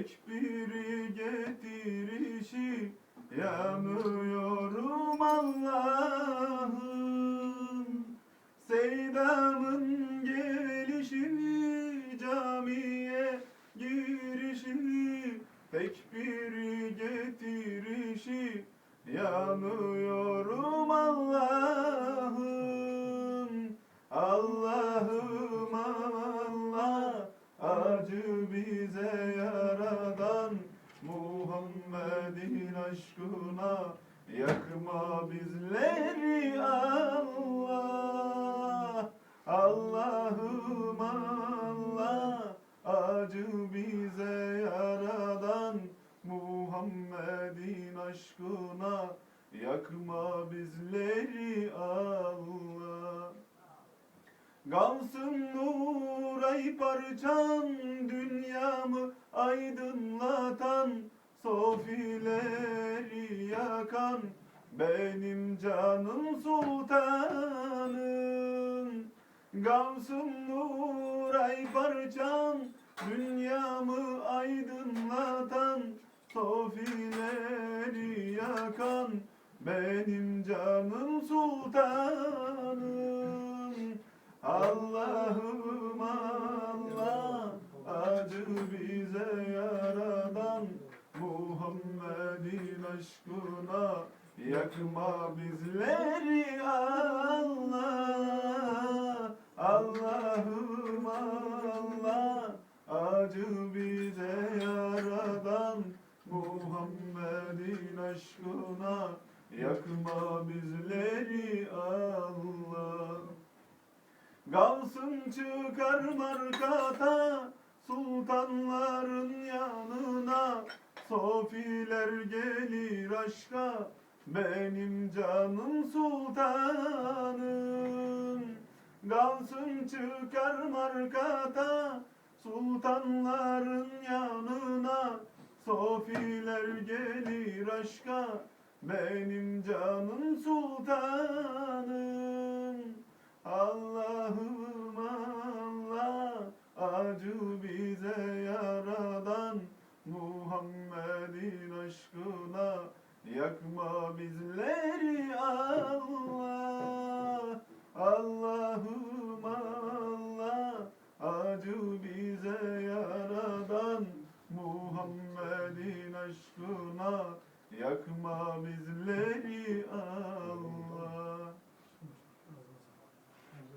Tekbiri getirişi yanıyorum Allah'ım. Seydamın gelişini camiye girişini Tekbiri getirişi yanıyorum Allah'ım. Allah'ım aşkına yakma bizleri Allah. Allah'ım Allah. Acı bize yaradan Muhammed'in aşkına yakma bizleri Allah. Gamsın nur ay parçam dünyamı aydınlatan sofileri yakan benim canım sultanım. Gamsın nur ay parçam dünyamı aydınlatan sofileri yakan benim canım sultanım. Allah'ım Allah acı bize Muhammed'in aşkına yakma bizleri. Allah Allah'ım Allah. Acı bize yaradan Muhammed'in aşkına yakma bizleri. Allah. Gavsın çıkar markata Sultanların yanına Sofiler gelir aşka benim canım sultanım. Gavsım çıkar markata Sultanların yanına. Sofiler gelir aşka Benim canım sultanım. Allah'ım Allah Acı bize yara Muhammed'in aşkına yakma bizleri Allah. Allah'ım Allah acı bize yaradan Muhammed'in aşkına yakma bizleri Allah.